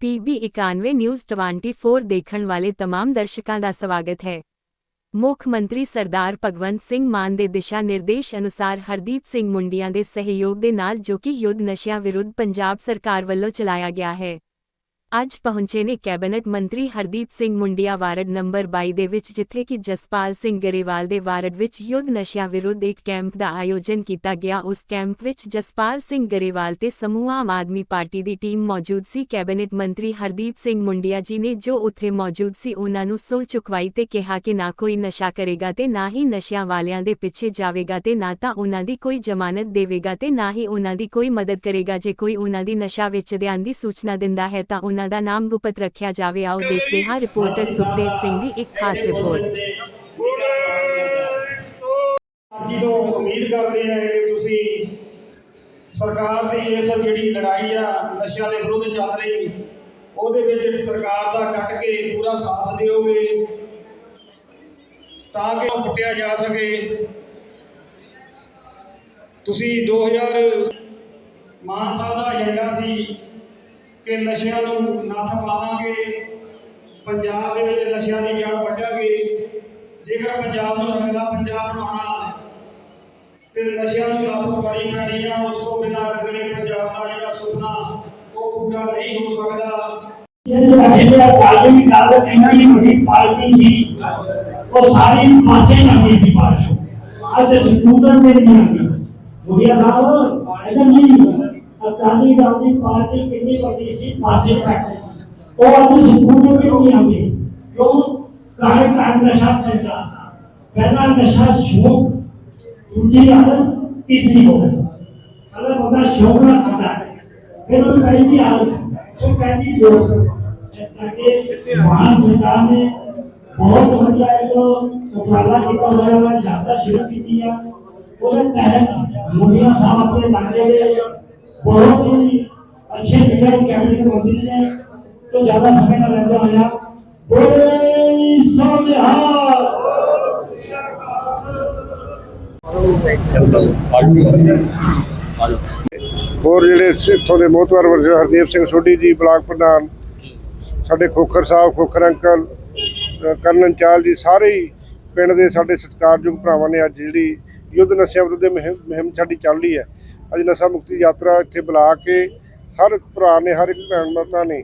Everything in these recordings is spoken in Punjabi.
ਪੀਬੀ 91 ਨਿਊਜ਼ 24 ਦੇਖਣ ਵਾਲੇ तमाम ਦਰਸ਼ਕਾਂ ਦਾ ਸਵਾਗਤ ਹੈ ਮੁੱਖ ਮੰਤਰੀ ਸਰਦਾਰ ਭਗਵੰਤ ਸਿੰਘ ਮਾਨ ਦੇ ਦਿਸ਼ਾ ਨਿਰਦੇਸ਼ ਅਨੁਸਾਰ ਹਰਦੀਪ ਸਿੰਘ ਮੁੰਡੀਆਂ ਦੇ ਸਹਿਯੋਗ ਦੇ ਨਾਲ ਜੋ ਕਿ ਯੁੱਧ ਨਸ਼ਿਆਂ ਵਿਰੁੱਧ ਪੰਜਾਬ ਸਰਕਾਰ ਵੱਲੋਂ ਚਲਾਇਆ ਗਿਆ ਹੈ ਅੱਜ ਪਹੁੰਚੇ ਨੇ ਕੈਬਨਿਟ ਮੰਤਰੀ ਹਰਦੀਪ ਸਿੰਘ ਮੁੰਡੀਆ ਵਾਰਡ ਨੰਬਰ 22 ਦੇ ਵਿੱਚ, ਜਿੱਥੇ ਕਿ ਜਸਪਾਲ ਸਿੰਘ ਗਰੇਵਾਲ ਦੇ ਵਾਰਡ ਵਿੱਚ ਯੁੱਧ ਨਸ਼ਿਆਂ ਵਿਰੁੱਧ ਇੱਕ ਕੈਂਪ ਦਾ ਆਯੋਜਨ ਕੀਤਾ ਗਿਆ। ਉਸ ਕੈਂਪ ਵਿੱਚ ਜਸਪਾਲ ਸਿੰਘ ਗਰੇਵਾਲ ਤੇ ਸਮੂਹ ਆਮ ਆਦਮੀ ਪਾਰਟੀ ਦੀ ਟੀਮ ਮੌਜੂਦ ਸੀ। ਕੈਬਨਿਟ ਮੰਤਰੀ ਹਰਦੀਪ ਸਿੰਘ ਮੁੰਡੀਆ ਜੀ ਨੇ ਜੋ ਉੱਥੇ ਮੌਜੂਦ ਸੀ, ਉਹਨਾਂ ਨੂੰ ਸਹੁੰ ਚੁਕਵਾਈ ਤੇ ਕਿਹਾ ਕਿ ਨਾ ਕੋਈ ਨਸ਼ਾ ਕਰੇਗਾ ਤੇ ਨਾ ਹੀ ਨਸ਼ਿਆਂ ਵਾਲਿਆਂ ਦੇ ਪਿੱਛੇ ਜਾਵੇਗਾ ਤੇ ਨਾ ਤਾਂ ਉਹਨਾਂ ਦੀ ਕੋਈ ਜ਼ਮਾਨਤ ਦੇਵੇਗਾ ਤੇ ਨਾ ਹੀ ਉਹਨਾਂ ਦੀ ਕੋਈ ਮਦਦ ਕਰੇਗਾ। ਜੇ ਕੋਈ ਉਹਨਾਂ ਦੀ ਨਸ਼ਾ ਵੇਚਦਿਆਂ ਦੀ ਸੂਚਨਾ ਦਿੰਦਾ ਹੈ ਤਾਂ ਉਹਨਾਂ ਦਾ ਨਾਮ ਗੁਪਤ ਰੱਖਿਆ ਜਾਵੇ। ਆਓ ਦੇਖਦੇ ਹਾਂ ਰਿਪੋਰਟਰ ਸੁਖਦੇਵ ਸਿੰਘ ਦੀ ਇੱਕ ਖਾਸ ਰਿਪੋਰਟ। ਜੀ ਤੋਂ ਉਮੀਦ ਕਰਦੇ ਹਾਂ ਕਿ ਤੁਸੀਂ ਸਰਕਾਰ ਦੀ ਇਸ ਜਿਹੜੀ ਲੜਾਈ ਆ, ਨਸ਼ਿਆਂ ਦੇ ਵਿਰੁੱਧ ਚੱਲ ਰਹੀ, ਉਹਦੇ ਵਿੱਚ ਸਰਕਾਰ ਦਾ ਡਟ ਕੇ ਪੂਰਾ ਸਾਥ ਦਿਓਗੇ, ਤਾਂ ਕਿ ਉਹ ਪੁੱਟਿਆ ਜਾ ਸਕੇ। ਤੁਸੀਂ 2000 ਮਾਨ ਸਾਹਿਬ ਦਾ ਏਜੰਡਾ ਸੀ ਕਿ ਨਸ਼ਿਆਂ ਨੂੰ ਨੱਥ ਪਾਵਾਂਗੇ, ਪੰਜਾਬ ਦੇ ਵਿੱਚ ਨਸ਼ਿਆਂ ਦੀ ਜੜ ਵੱਢਾਂਗੇ। ਜੇਕਰ ਪੰਜਾਬ ਨੂੰ ਰੰਗਲਾ ਪੰਜਾਬ ਬਣਾਉਣਾ, ਤੇ ਨਸ਼ਿਆਂ ਨੂੰ ਨੱਥ ਪਾਣੀ ਪੈਣੀ ਆ, ਉਸ ਤੋਂ ਬਿਨਾਂ ਰੰਗਲੇ ਪੰਜਾਬ ਦਾ ਜਿਹੜਾ ਸੁਪਨਾ, ਉਹ ਪੂਰਾ ਨਹੀਂ ਹੋ ਸਕਦਾ। ਜਿਹੜੇ ਅਕਾਲੀ ਦਲ ਇੰਨੀ ਵੱਡੀ ਪਾਰਟੀ ਸੀ, ਉਹ ਸਾਰੀ ਪਾਸੇ ਲੱਗੀ ਸੀ ਪਾਰਟੀ। ਅੱਜ ਸਕੂਟਰ ਤੇ ਨਹੀਂ ਆਉਂਦੀ। ਮੁੜਿਆ ਸਾਹਿਬ ਇਹਦਾ ਨਹੀਂ ਅਕਾਲੀ ਦਲ ਦੀ ਪਾਰਟੀ ਕਿੰਨੀ ਵੱਡੀ ਸੀ ਪਾਸੇ ਤੱਕ ਉਹ ਅੱਜ ਸਕੂਟਰ ਤੇ ਨਹੀਂ ਆਉਂਦੀ ਕਿਉਂ ਕਾਹੇ ਕਾਹੇ ਨਸ਼ਾ ਪੈਂਦਾ ਪਹਿਲਾ ਨਸ਼ਾ ਸ਼ੌਕ ਦੂਜੀ ਆਦਤ ਤੀਸਰੀ ਹੋ ਗਈ ਅਗਰ ਬੰਦਾ ਸ਼ੌਕ ਨਾਲ ਖਾਂਦਾ ਹੈ, ਫਿਰ ਉਹ ਕਹਿੰਦੀ ਆਦਤ ਉਹ ਕਹਿੰਦੀ ਲੋਕ ਇਸ ਕਰਕੇ ਮਹਾਨ ਸਰਕਾਰ ਨੇ ਬਹੁਤ ਵਧੀਆ ਇੱਕ ਉਪਰਾਲਾ ਕੀਤਾ ਹੋਇਆ ਹੈ ਯਾਤਰਾ ਸ਼ੁਰੂ ਕੀਤੀ ਹੈ ਉਹਦੇ ਤਹਿਤ ਮੁੰਡਿਆ ਸਾਹਿਬ ਆਪਣੇ ਇਲਾਕੇ ਦੇ ਬਹੁਤ ਹੀ ਅੱਛੇ ਲੀਡਰ ਕੈਬਨਿਟ ਮੰਤਰੀ ਨੇ ਤੋਂ ਜ਼ਿਆਦਾ ਸਮੇਂ ਨਾਲ ਰਹਿੰਦਾ ਹੋਇਆ। ਬੋਲੇ ਸੋਨਿਹਾਲ ਹੋਰ। ਜਿਹੜੇ ਇੱਥੋਂ ਦੇ ਮੋਹਤਵਾਰ ਵਰਜਰ ਹਰਦੀਪ ਸਿੰਘ ਸੋਢੀ ਜੀ ਬਲਾਕ ਪ੍ਰਧਾਨ ਸਾਡੇ ਖੋਖਰ ਸਾਹਿਬ ਖੋਖਰ ਅੰਕਲ ਅ, ਕਰਨਨ ਚਾਲ ਜੀ ਸਾਰੇ ਹੀ ਪਿੰਡ ਦੇ ਸਾਡੇ ਸਤਿਕਾਰਯੋਗ ਭਰਾਵਾਂ ਨੇ ਅੱਜ ਜਿਹੜੀ ਯੁੱਧ ਨਸ਼ਿਆਂ ਵਿਰੁੱਧ ਮੁਹਿੰਮ ਮੁਹਿੰਮ ਸਾਡੀ ਚੱਲ ਰਹੀ ਹੈ। ਅੱਜ ਨਸ਼ਾ ਮੁਕਤੀ ਯਾਤਰਾ ਇੱਥੇ ਬੁਲਾ ਕੇ ਹਰ ਇੱਕ ਭਰਾ ਨੇ, ਹਰ ਇੱਕ ਭੈਣ ਮਾਤਾ ਨੇ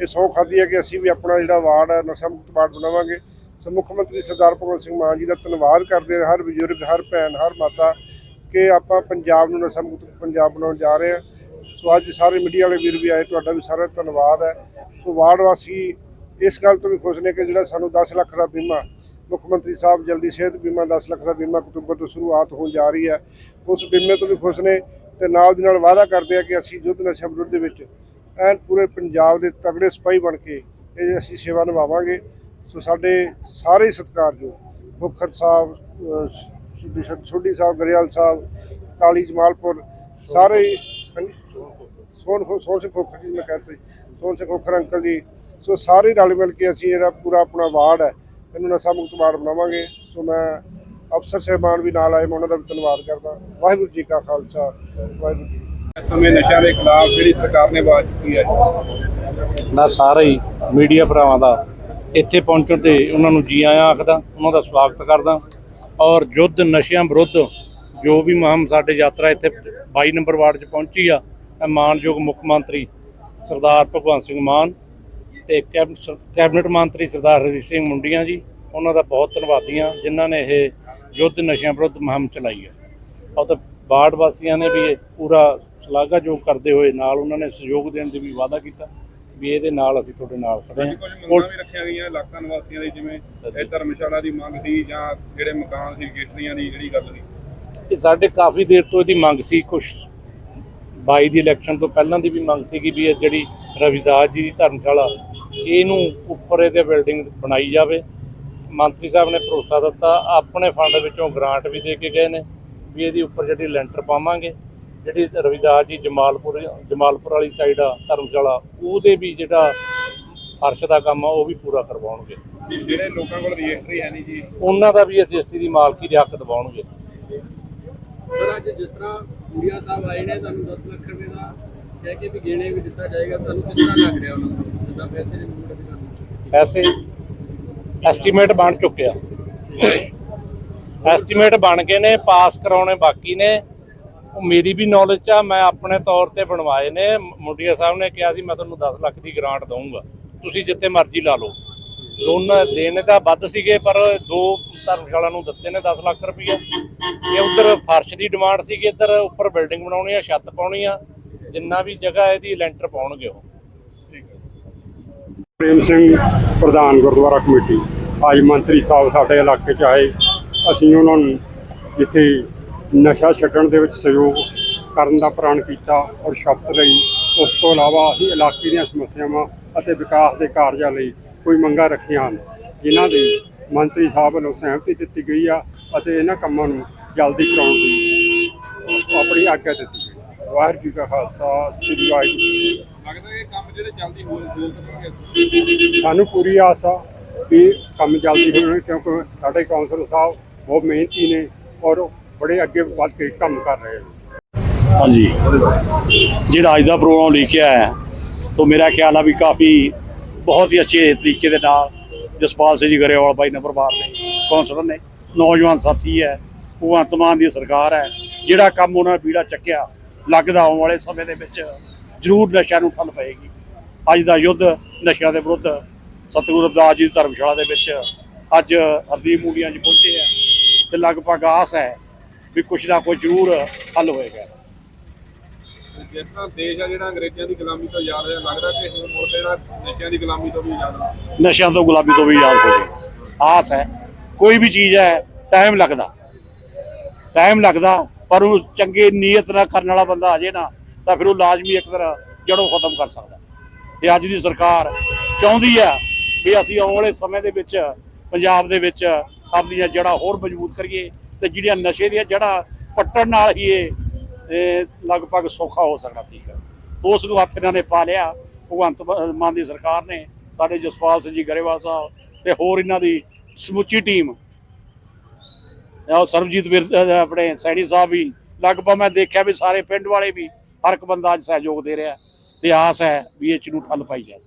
ਇਹ ਸਹੁੰ ਖਾਧੀ ਹੈ ਕਿ ਅਸੀਂ ਵੀ ਆਪਣਾ ਜਿਹੜਾ ਵਾਰਡ ਹੈ, ਨਸ਼ਾ ਮੁਕਤ ਵਾਰਡ ਬਣਾਵਾਂਗੇ। ਸੋ ਮੁੱਖ ਮੰਤਰੀ ਸਰਦਾਰ ਭਗਵੰਤ ਸਿੰਘ ਮਾਨ ਜੀ ਦਾ ਧੰਨਵਾਦ ਕਰਦੇ ਹਾਂ ਹਰ ਬਜ਼ੁਰਗ, ਹਰ ਭੈਣ, ਹਰ ਮਾਤਾ ਕਿ ਆਪਾਂ ਪੰਜਾਬ ਨੂੰ ਨਸ਼ਾ ਮੁਕਤ ਪੰਜਾਬ ਬਣਾਉਣ ਜਾ ਰਹੇ ਹਾਂ। ਸੋ ਅੱਜ ਸਾਰੇ ਮੀਡੀਆ ਵਾਲੇ ਵੀਰ ਵੀ ਆਏ, ਤੁਹਾਡਾ ਵੀ ਸਾਰਾ ਧੰਨਵਾਦ ਹੈ। ਸੋ ਵਾਰਡ ਵਾਸੀ ਇਸ ਗੱਲ ਤੋਂ ਵੀ ਖੁਸ਼ ਨੇ ਕਿ ਜਿਹੜਾ ਸਾਨੂੰ 10 ਲੱਖ ਦਾ ਬੀਮਾ, ਮੁੱਖ ਮੰਤਰੀ ਸਾਹਿਬ ਜਲਦੀ ਸਿਹਤ ਬੀਮਾ 10 ਲੱਖ ਦਾ ਬੀਮਾ ਅਕਤੂਬਰ ਤੋਂ ਸ਼ੁਰੂਆਤ ਹੋਣ ਜਾ ਰਹੀ ਹੈ। ਉਸ ਬੀਮੇ ਤੋਂ ਵੀ ਖੁਸ਼ ਨੇ ਤੇ ਨਾਲ ਦੀ ਨਾਲ ਵਾਅਦਾ ਕਰਦੇ ਆ ਕਿ ਅਸੀਂ ਯੁੱਧ ਨਸ਼ਾ ਵਿਰੁੱਧ ਦੇ ਵਿੱਚ ਐਨ ਪੂਰੇ ਪੰਜਾਬ ਦੇ ਤਗੜੇ ਸਿਪਾਹੀ ਬਣ ਕੇ ਇਹ ਅਸੀਂ ਸੇਵਾ ਨਿਭਾਵਾਂਗੇ। ਸੋ ਸਾਡੇ ਸਾਰੇ ਸਤਿਕਾਰਯੋਗ ਮੁਖਰ ਸਾਹਿਬ ਅਹ, ਸਾਹਿਬ ਗਰੇਵਾਲ ਸਾਹਿਬ ਕਾਲੀ ਜਮਾਲਪੁਰ ਸਾਰੇ ਹੀ ਹਾਂਜੀ, ਸੋਨ ਖੋ ਸੋਨ ਸਿੰਘ ਖੋਖਰ ਜੀ ਮੈਂ ਕਹਿੰਦਾ ਜੀ। ਸੋਨ ਸਿੰਘ ਖੋਖਰ ਅੰਕਲ ਜੀ। ਸੋ ਸਾਰੇ ਰਲ ਮਿਲ ਕੇ ਅਸੀਂ ਇਹਦਾ ਪੂਰਾ ਆਪਣਾ ਵਾਰਡ ਹੈ ਇਹਨੂੰ ਨਸ਼ਾ ਮੁਕਤ ਵਾਰਡ ਬਣਾਵਾਂਗੇ। ਸੋ ਮੈਂ ਅਫਸਰ ਸਹਿਬਾਨ ਵੀ ਨਾਲ ਆਏ ਮੈਂ ਉਹਨਾਂ ਦਾ ਵੀ ਧੰਨਵਾਦ ਕਰਦਾ। ਵਾਹਿਗੁਰੂ ਜੀ ਕਾ ਖਾਲਸਾ ਵਾਹਿਗੁਰੂ ਜੀ। ਇਸ ਸਮੇਂ ਨਸ਼ਿਆਂ ਦੇ ਖਿਲਾਫ ਜਿਹੜੀ ਸਰਕਾਰ ਨੇ ਆਵਾਜ਼ ਚੁੱਕੀ ਹੈ। ਮੈਂ ਸਾਰੇ ਹੀ ਮੀਡੀਆ ਭਰਾਵਾਂ ਦਾ ਇੱਥੇ ਪਹੁੰਚਣ ਤੇ ਉਹਨਾਂ ਨੂੰ ਜੀ ਆਇਆਂ ਆਖਦਾ ਉਹਨਾਂ ਦਾ ਸਵਾਗਤ ਕਰਦਾ। ਔਰ ਯੁੱਧ ਨਸ਼ਿਆਂ ਵਿਰੁੱਧ ਜੋ ਵੀ ਮੁਹਿੰਮ ਸਾਡੇ ਯਾਤਰਾ ਇੱਥੇ 22 ਨੰਬਰ ਵਾਰਡ 'ਚ ਪਹੁੰਚੀ ਆ ਮੈਂ ਮਾਨਯੋਗ ਮੁੱਖ ਮੰਤਰੀ ਸਰਦਾਰ ਭਗਵੰਤ ਸਿੰਘ ਮਾਨ ਤੇ ਕੈਬਨਿਟ ਮੰਤਰੀ ਸਰਦਾਰ ਹਰਦੀਪ ਸਿੰਘ ਮੁੰਡੀਆਂ ਜੀ ਉਹਨਾਂ ਦਾ ਬਹੁਤ ਧੰਨਵਾਦੀ ਹਾਂ ਜਿਨ੍ਹਾਂ ਨੇ ਇਹ ਯੁੱਧ ਨਸ਼ਿਆਂ ਵਿਰੁੱਧ ਮੁਹਿੰਮ ਚਲਾਈ ਹੈ। ਉਹ ਤਾਂ ਵਾਰਡ ਵਾਸੀਆਂ ਨੇ ਵੀ ਪੂਰਾ ਸ਼ਲਾਘਾਯੋਗ ਕਰਦੇ ਹੋਏ ਨਾਲ ਉਹਨਾਂ ਨੇ ਸਹਿਯੋਗ ਦੇਣ ਦੀ ਵੀ ਵਾਅਦਾ ਕੀਤਾ ਵੀ ਇਹਦੇ ਨਾਲ ਅਸੀਂ ਤੁਹਾਡੇ ਨਾਲ ਖੜੇ ਹਾਂ। ਕੁਝ ਮੰਗਾਂ ਵੀ ਰੱਖੀਆਂ ਗਈਆਂ ਇਲਾਕਾ ਨਿਵਾਸੀਆਂ ਦੀ ਜਿਵੇਂ ਇਹ ਧਰਮਸ਼ਾਲਾ ਦੀ ਮੰਗ ਸੀ ਜਾਂ ਜਿਹੜੇ ਮਕਾਨ ਸੀ ਗੇਟਰੀਆਂ ਦੀ ਜਿਹੜੀ ਗੱਲ ਸੀ। ਇਹ ਸਾਡੇ ਕਾਫੀ ਦੇਰ ਤੋਂ ਇਹਦੀ ਮੰਗ ਸੀ ਕੁਝ 22 ਦੀ ਇਲੈਕਸ਼ਨ ਤੋਂ ਪਹਿਲਾਂ ਦੀ ਵੀ ਮੰਗ ਸੀਗੀ ਵੀ ਇਹ ਜਿਹੜੀ ਰਵਿਦਾਸ ਜੀ ਦੀ ਧਰਮਸ਼ਾਲਾ ਇਹਨੂੰ ਉੱਪਰ ਇਹਦੇ ਬਿਲਡਿੰਗ ਬਣਾਈ ਜਾਵੇ। ਮੰਤਰੀ ਸਾਹਿਬ ਨੇ ਭਰੋਸਾ ਦਿੱਤਾ ਆਪਣੇ ਫੰਡ ਵਿੱਚੋਂ ਗ੍ਰਾਂਟ ਵੀ ਦੇ ਕੇ ਗਏ ਨੇ ਵੀ ਇਹਦੀ ਉੱਪਰ ਜਿਹੜੀ ਲੈਂਟਰ ਪਾਵਾਂਗੇ ਜਿਹੜੀ ਰਵਿਦਾਸ ਜੀ ਜਮਾਲਪੁਰ ਜਮਾਲਪੁਰ ਵਾਲੀ ਸਾਈਡ ਆ ਧਰਮਸ਼ਾਲਾ ਉਹਦੇ ਵੀ ਜਿਹੜਾ ਫਰਸ਼ ਦਾ ਕੰਮ ਆ ਉਹ ਵੀ ਪੂਰਾ ਕਰਵਾਉਣਗੇ। ਜਿਹੜੇ ਲੋਕਾਂ ਕੋਲ ਰਜਿਸਟਰੀ ਹੈ ਨਹੀਂ ਜੀ? ਉਹਨਾਂ ਦਾ ਵੀ ਰਜਿਸਟਰੀ ਦੀ ਮਾਲਕੀ ਦੇ ਹੱਕ ਦਿਵਾਉਣਗੇ। ਸਰ ਅੱਜ ਜਿਸ ਤਰ੍ਹਾਂ ਕੁੜੀਆ ਸਾਹਿਬ ਆਏ ਨੇ ਤੁਹਾਨੂੰ 10 ਲੱਖ ਰੁਪਏ ਦਾ ਕਹਿ ਕੇ ਵੀ ਗੇਣੇ ਵੀ ਦਿੱਤਾ ਜਾਏਗਾ ਤੁਹਾਨੂੰ ਕਿਸ ਤਰ੍ਹਾਂ ਲੱਗ ਰਿਹਾ ਉਹਨਾਂ ਨੂੰ? ਜਿੱਦਾਂ ਪੈਸੇ ਦੀ ਪੈਸੇ ਐਸਟੀਮੇਟ ਬਣ ਚੁੱਕਿਆ ਐਸਟੀਮੇਟ ਬਣ ਗਏ ਨੇ ਪਾਸ ਕਰਾਉਣੇ ਬਾਕੀ ਨੇ। ਉਹ ਮੇਰੀ ਵੀ ਨੌਲੇਜ ਚ ਆ, ਮੈਂ ਆਪਣੇ ਤੌਰ ਤੇ ਬਣਵਾਏ ਨੇ। ਮੁੰਡਿਆ ਸਾਹਿਬ ਨੇ ਕਿਹਾ ਸੀ, ਮੈਂ ਤੁਹਾਨੂੰ 10 ਲੱਖ ਦੀ ਗ੍ਰਾਂਟ ਦਊਂਗਾ। ਤੁਸੀਂ ਜਿੱਥੇ ਮਰਜ਼ੀ ਲਾ ਲਓ। ਦੋਨਾਂ ਦੇਣੇ ਤਾਂ ਵੱਧ ਸੀਗੇ, ਪਰ ਦੋ ਧਰਮਸ਼ਾਲਾ ਨੂੰ ਦਿੱਤੇ ਨੇ 10 ਲੱਖ ਰੁਪਈਆ। ਇਹ ਉਧਰ ਫਰਸ਼ ਦੀ ਡਿਮਾਂਡ ਸੀਗੀ, ਇੱਧਰ ਉੱਪਰ ਬਿਲਡਿੰਗ ਬਣਾਉਣੀ ਆ, ਛੱਤ ਪਾਉਣੀ ਆ। ਜਿੰਨਾ ਵੀ ਜਗ੍ਹਾ ਇਹਦੀ ਲੈਂਟਰ ਪਾਉਣਗੇ ਉਹ। ਪ੍ਰੇਮ ਸਿੰਘ ਪ੍ਰਧਾਨ ਗੁਰਦੁਆਰਾ ਕਮੇਟੀ। ਅੱਜ ਮੰਤਰੀ ਸਾਹਿਬ ਸਾਡੇ ਇਲਾਕੇ 'ਚ ਆਏ। ਅਸੀਂ ਉਹਨਾਂ ਨੂੰ ਜਿੱਥੇ ਨਸ਼ਾ ਛੱਡਣ ਦੇ ਵਿੱਚ ਸਹਿਯੋਗ ਕਰਨ ਦਾ ਪ੍ਰਣ ਕੀਤਾ ਔਰ ਸ਼ਬਦ ਲਈ, ਉਸ ਤੋਂ ਇਲਾਵਾ ਅਸੀਂ ਇਲਾਕੇ ਦੀਆਂ ਸਮੱਸਿਆਵਾਂ ਅਤੇ ਵਿਕਾਸ ਦੇ ਕਾਰਜਾਂ ਲਈ ਕੋਈ ਮੰਗਾਂ ਰੱਖੀਆਂ ਹਨ, ਜਿਨ੍ਹਾਂ ਦੀ ਮੰਤਰੀ ਸਾਹਿਬ ਵੱਲੋਂ ਸਹਿਮਤੀ ਦਿੱਤੀ ਗਈ ਆ ਅਤੇ ਇਹਨਾਂ ਕੰਮਾਂ ਨੂੰ ਜਲਦੀ ਕਰਾਉਣ ਦੀ ਆਪਣੀ ਆਗਿਆ ਦਿੱਤੀ ਗਈ। ਵਾਹਿਗੁਰੂ ਜੀ ਕਾ ਖਾਲਸਾ, ਸ੍ਰੀ ਵਾਹਿਗੁਰੂ ਜੀ ਲੱਗਦਾ ਕੰਮ ਜਿਹੜੇ ਜਲਦੀ ਹੋ ਹੋ ਸਕਣਗੇ ਸਾਨੂੰ ਪੂਰੀ ਆਸ ਆ ਕਿ ਕੰਮ ਜਲਦੀ ਹੋਣੇ ਕਿਉਂਕਿ ਸਾਡੇ ਕਾਉਂਸਲਰ ਸਾਹਿਬ ਬਹੁਤ ਮਿਹਨਤੀ ਨੇ ਔਰ ਬੜੇ ਅੱਗੇ ਵੱਧ ਕੇ ਕੰਮ ਕਰ ਰਹੇ ਨੇ। ਹਾਂਜੀ। ਜਿਹੜਾ ਅੱਜ ਦਾ ਪ੍ਰੋਗਰਾਮ ਲੈ ਕੇ ਆਇਆ ਤਾਂ ਮੇਰਾ ਖਿਆਲ ਆ ਵੀ ਕਾਫੀ ਬਹੁਤ ਹੀ ਅੱਛੇ ਤਰੀਕੇ ਦੇ ਨਾਲ ਜਸਪਾਲ ਸਿੰਘ ਜੀ ਗਰੇਵਾਲ ਬਾਈ ਨੇ ਪਰਿਵਾਰ ਨੇ ਕੌਂਸਲਰ ਨੇ ਨੌਜਵਾਨ ਸਾਥੀ ਹੈ ਭਗਵੰਤ ਮਾਨ ਦੀ ਸਰਕਾਰ ਹੈ ਜਿਹੜਾ ਕੰਮ ਉਹਨਾਂ ਨੇ ਪੀੜਾ ਚੱਕਿਆ ਲੱਗਦਾ ਆਉਣ ਵਾਲੇ ਸਮੇਂ ਦੇ ਵਿੱਚ ਜ਼ਰੂਰ ਨਸ਼ਿਆਂ ਨੂੰ ਠੱਲ ਪਏਗੀ। ਅੱਜ ਦਾ ਯੁੱਧ ਨਸ਼ਿਆਂ ਦੇ ਵਿਰੁੱਧ ਸਤਿਗੁਰੂ ਰਵਿਦਾਸ ਜੀ ਧਰਮਸ਼ਾਲਾ ਦੇ ਵਿੱਚ ਅੱਜ ਹਰਦੀਪ ਮੂਲੀਆਂ 'ਚ ਪਹੁੰਚੇ ਆ ਤੇ ਲਗਭਗ ਆਸ ਹੈ ਵੀ ਕੁਛ ਨਾ ਕੁਛ ਜ਼ਰੂਰ ਹੱਲ ਹੋਏਗਾ। ਜਿਸ ਤਰ੍ਹਾਂ ਦੇਸ਼ ਆ ਜਿਹੜਾ ਅੰਗਰੇਜ਼ਾਂ ਦੀ ਗੁਲਾਮੀ ਤੋਂ ਆਜ਼ਾਦ ਹੋਇਆ ਲੱਗਦਾ ਕਿ ਹੁਣ ਮੁੜ ਕੇ ਜਿਹੜਾ ਨਸ਼ਿਆਂ ਦੀ ਗੁਲਾਮੀ ਤੋਂ ਵੀ ਆਜ਼ਾਦ ਹੋਣਾ ਨਸ਼ਿਆਂ ਤੋਂ ਗੁਲਾਮੀ ਤੋਂ ਵੀ ਆਜ਼ਾਦ ਹੋ ਆਸ ਹੈ। ਕੋਈ ਵੀ ਚੀਜ਼ ਹੈ ਟਾਈਮ ਲੱਗਦਾ। ਟਾਈਮ ਲੱਗਦਾ ਪਰ ਉਹ ਚੰਗੇ ਨੀਅਤ ਨਾਲ ਕਰਨ ਵਾਲਾ ਬੰਦਾ ਆ ਜੇ ਨਾ ਤਾਂ ਫਿਰ ਉਹ ਲਾਜ਼ਮੀ ਇੱਕ ਤਰ੍ਹਾਂ ਜੜੋਂ ਖਤਮ ਕਰ ਸਕਦਾ। ਤੇ ਅੱਜ ਦੀ ਸਰਕਾਰ ਚਾਹੁੰਦੀ ਆ ਵੀ ਅਸੀਂ ਆਉਣ ਵਾਲੇ ਸਮੇਂ ਦੇ ਵਿੱਚ ਪੰਜਾਬ ਦੇ ਵਿੱਚ ਆਪਣੀਆਂ ਜੜ੍ਹਾਂ ਹੋਰ ਮਜ਼ਬੂਤ ਕਰੀਏ ਤੇ ਜਿਹੜੀਆਂ ਨਸ਼ੇ ਦੀਆਂ ਜੜ੍ਹਾਂ ਪੱਟਣ ਨਾਲ ਹੀ ਇਹ ਲਗਭਗ ਸੌਖਾ ਹੋ ਸਕਦਾ ਠੀਕ ਹੈ। ਉਸ ਨੂੰ ਹੱਥ ਇਹਨਾਂ ਨੇ ਪਾ ਲਿਆ। ਭਗਵੰਤ ਮਾਨ ਦੀ ਸਰਕਾਰ ਨੇ ਸਾਡੇ ਜਸਪਾਲ ਸਿੰਘ ਜੀ ਗਰੇਵਾਲ ਸਾਹਿਬ ਤੇ ਹੋਰ ਇਹਨਾਂ ਦੀ ਸਮੁੱਚੀ ਟੀਮ। ਸਰਬਜੀਤ ਵੀਰ ਆਪਣੇ ਸੈਣੀ ਸਾਹਿਬ ਵੀ। ਲਗਭਗ ਮੈਂ ਦੇਖਿਆ ਵੀ ਸਾਰੇ ਪਿੰਡ ਵਾਲੇ ਵੀ ਹਰ ਇੱਕ ਬੰਦਾ ਅੱਜ ਸਹਿਯੋਗ ਦੇ ਰਿਹਾ ਤੇ ਆਸ ਹੈ ਵੀ ਇਹ ਚ ਨੂੰ ਠੱਲ ਪਾਈ ਜਾਏ